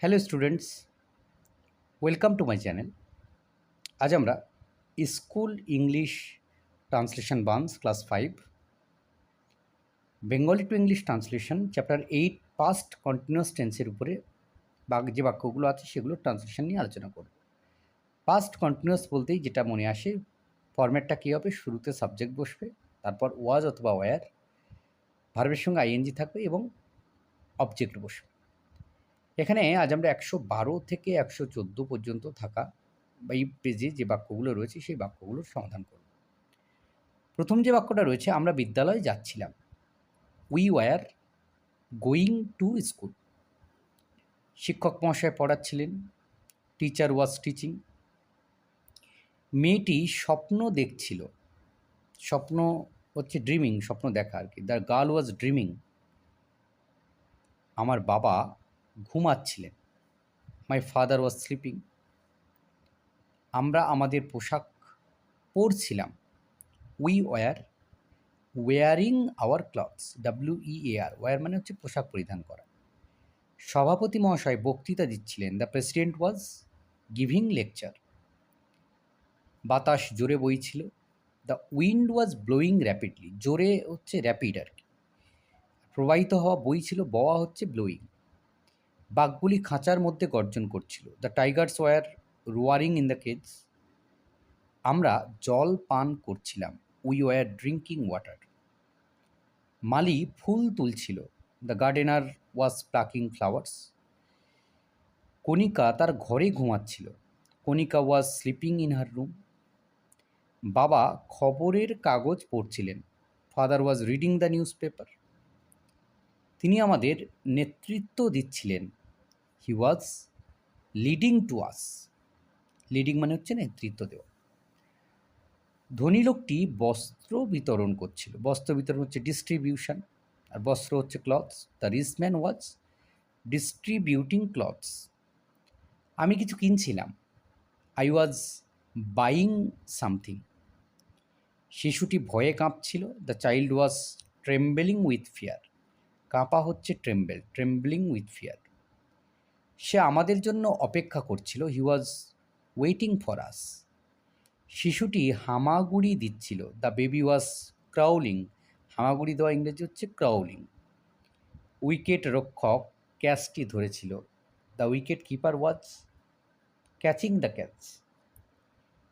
Hello students, welcome to my channel. আজ আমরা school English translation buns class five, Bengali to English translation, chapter eight past continuous টেন্সের উপরে যে বাক্যগুলো আছে সেগুলো ট্রান্সলেশন নিয়ে আলোচনা করব। পাস্ট কন্টিনিউয়াস বলতেই যেটা মনে আসে ফরম্যাটটা কী হবে? শুরুতে সাবজেক্ট বসবে, তারপর ওয়াজ অথবা ওয়ার ভার্বের সঙ্গে আইএনজি থাকবে এবং অবজেক্ট বসবে। এখানে আজ আমরা একশো বারো থেকে একশো চোদ্দ পর্যন্ত থাকা এই পেজে যে বাক্যগুলো রয়েছে, সেই বাক্যগুলোর সমাধান করব। প্রথম যে বাক্যটা রয়েছে, আমরা বিদ্যালয়ে যাচ্ছিলাম। We were going to school শিক্ষক মহাশয় পড়াচ্ছিলেন। টিচার ওয়াজ টিচিং মেয়েটি স্বপ্ন দেখছিল। স্বপ্ন হচ্ছে ড্রিমিং স্বপ্ন দেখা আর কি। দ্য গার্ল ওয়াজ ড্রিমিং আমার বাবা ঘুমাচ্ছিলেন। মাই ফাদার ওয়াজ স্লিপিং আমরা আমাদের পোশাক পরছিলাম। We were wearing our clothes W E A R wear মানে হচ্ছে পোশাক পরিধান করা। সভাপতি মহাশয় বক্তৃতা দিচ্ছিলেন। The president was giving lecture বাতাস জোরে বইছিল। The wind was blowing rapidly জোরে হচ্ছে র্যাপিড আর কি। প্রবাহিত হওয়া বইছিল বওয়া হচ্ছে ব্লোয়িং বাঘগুলি খাঁচার মধ্যে গর্জন করছিল। The tigers were roaring in the cage আমরা জল পান করছিলাম। উই ওয়ার ড্রিঙ্কিং ওয়াটার মালি ফুল তুলছিল। The gardener was plucking flowers Kanika তার ঘরে ঘুমাচ্ছিল। Kanika was sleeping in her room বাবা খবরের কাগজ পড়ছিলেন। Father was reading the newspaper তিনি আমাদের নেতৃত্ব দিচ্ছিলেন। He was leading to us leading মানে হচ্ছে নেতৃত্ব দেওয়া। ধনী লোকটি বস্ত্র বিতরণ করছিল। বস্ত্র বিতরণ হচ্ছে ডিস্ট্রিবিউশন আর বস্ত্র হচ্ছে clothes the rich man was distributing clothes আমি কিছু কিনছিলাম। আই ওয়াজ বাইং সামথিং শিশুটি ভয়ে কাঁপছিল। The child was trembling with fear কাঁপা হচ্ছে ট্রেম্বেল ট্রেম্বলিং উইথ ফিয়ার সে আমাদের জন্য অপেক্ষা করছিল। হি ওয়াজ ওয়েটিং ফর আস শিশুটি হামাগুড়ি দিচ্ছিল। দ্য বেবি ওয়াজ ক্রাউলিং হামাগুড়ি দেওয়া ইংরেজি হচ্ছে ক্রাউলিং উইকেট রক্ষক ক্যাচটি ধরেছিল। The wicket keeper was catching the catch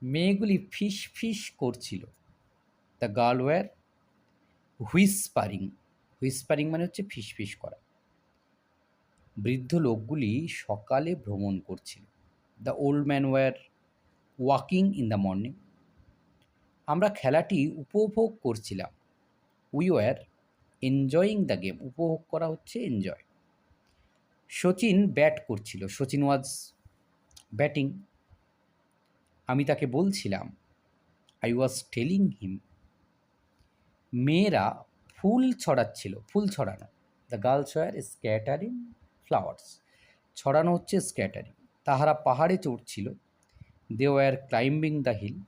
মেয়েগুলি ফিস ফিস করছিল। The girl were whispering whispering মানে হচ্ছে ফিস ফিস করা। বৃদ্ধ লোকগুলি সকালে ভ্রমণ করছিল। The old man were walking in the morning আমরা খেলাটি উপভোগ করছিলাম। We were enjoying the game উপভোগ করা হচ্ছে এনজয় সচিন ব্যাট করছিল। সচিন ওয়াজ ব্যাটিং আমি তাকে বলছিলাম আই ওয়াজ টেলিং হিম মেয়েরা ফুল ছড়াচ্ছিল, ফুল ছড়ানো। The girls were scattering flowers. ছড়ানো হচ্ছে স্ক্যাটারিং। তাহারা পাহাড়ে চড়ছিল। They were climbing the hill.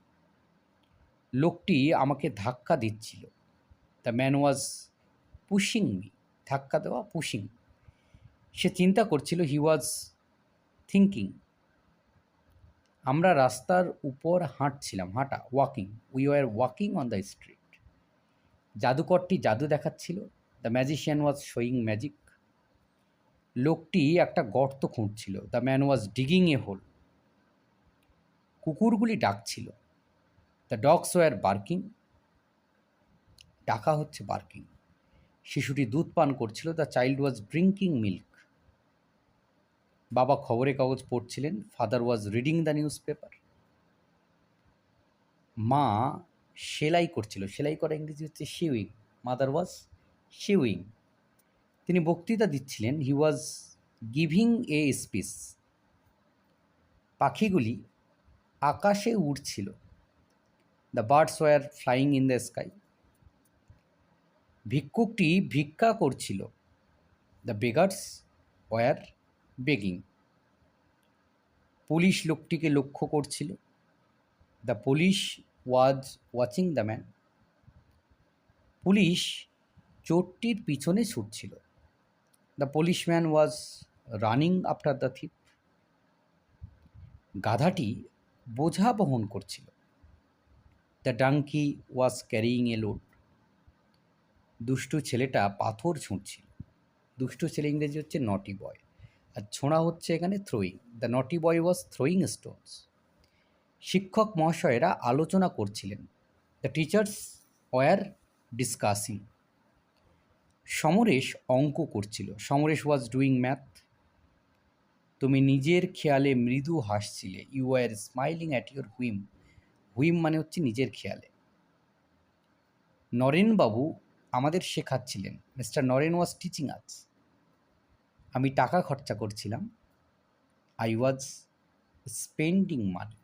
লোকটি আমাকে ধাক্কা দিচ্ছিল। The man was pushing me. ধাক্কা দেওয়া, পুশিং। সে চিন্তা করছিল, হি ওয়াজ থিঙ্কিং আমরা রাস্তার উপর হাঁটছিলাম, হাঁটা, walking. We were walking on the street. জাদুকরটি জাদু দেখাচ্ছিল। The magician was showing magic. লোকটি একটা গর্ত খুঁড়ছিল। The man was digging a hole কুকুরগুলি ডাকছিল। দ্য ডগস ওয়ার বার্কিং ডাকা হচ্ছে বার্কিং শিশুটি দুধ পান করছিল। The child was drinking milk বাবা খবরের কাগজ পড়ছিলেন। Father was reading the newspaper মা সেলাই করছিল। সেলাই করা ইংরেজি হচ্ছে শিউইং মাদার ওয়াজ শিউইং তিনি বক্তৃতা দিচ্ছিলেন। He was giving a speech পাখিগুলি আকাশে উড়ছিল। The birds were flying in the sky ভিক্ষুকটি ভিক্ষা করছিল। The beggars were begging police লোকটিকে লক্ষ্য করছিল। The police was watching the man police চোরটির পিছনে ছুটছিল। The policeman was running after the thief গাধাটি বোঝা বহন করছিল। The donkey was carrying a load দুষ্টু ছেলেটা পাথর ছুঁড়ছিল। দুষ্টু ছেলে ইংরেজি হচ্ছে নটি বয় আর ছোঁড়া হচ্ছে এখানে থ্রোয়িং দ্য নটি বয় ওয়াজ থ্রোয়িং স্টোনস শিক্ষক মহাশয়েরা আলোচনা করছিলেন। The teachers were discussing Samaresh অঙ্ক করছিল। সমরেশ ওয়াজ ডুইং ম্যাথ তুমি নিজের খেয়ালে মৃদু হাসছিলে। You are smiling at your whim whim মানে হচ্ছে নিজের খেয়ালে। নরেনবাবু আমাদের শেখাচ্ছিলেন। Mister Naren was teaching us আমি টাকা খরচা করছিলাম। আই ওয়াজ স্পেন্ডিং মানি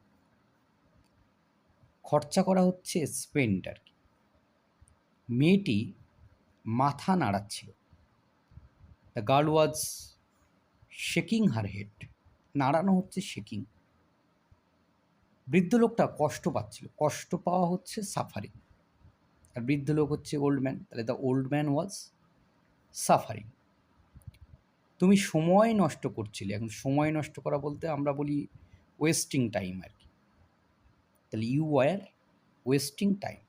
খরচা করা হচ্ছে স্পেন্ড আর কি। মেয়েটি মাথা নাড়াচ্ছিল। The girl was shaking her head নাড়ানো হচ্ছে শেকিং বৃদ্ধ লোকটা কষ্ট পাচ্ছিল। কষ্ট পাওয়া হচ্ছে সাফারিং আর বৃদ্ধ লোক হচ্ছে ওল্ড ম্যান তাহলে the old man was suffering তুমি সময় নষ্ট করছিলে। এখন সময় নষ্ট করা বলতে আমরা বলি ওয়েস্টিং টাইম আর কি। তাহলে ইউ ওয়ার ওয়েস্টিং টাইম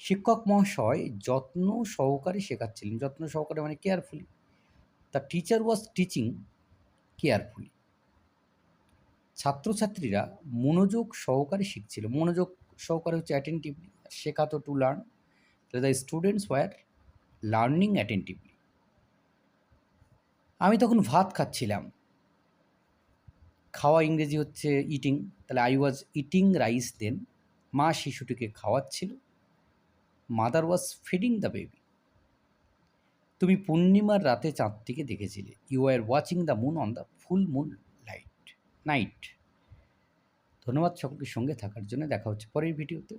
শিক্ষক মহাশয় যত্ন সহকারে শেখাচ্ছিলেন, যত্ন সহকারে মানে carefully the teacher was teaching carefully ছাত্রছাত্রীরা মনোযোগ সহকারে শিখছিল। মনোযোগ সহকারে হচ্ছে attentively শেখাতো to learn the students were learning attentively আমি তখন ভাত খাচ্ছিলাম। খাওয়া ইংরেজি হচ্ছে ইটিং তাহলে I was eating rice then মা শিশুটিকে খাওয়াচ্ছিল। Mother was feeding the baby. তুমি পূর্ণিমার রাতে চাঁদটিকে দেখেছিলে। You are watching the moon on the full moon light, night. ধন্যবাদ সকলকে সঙ্গে থাকার জন্য। দেখা হচ্ছে পরের ভিডিওতে।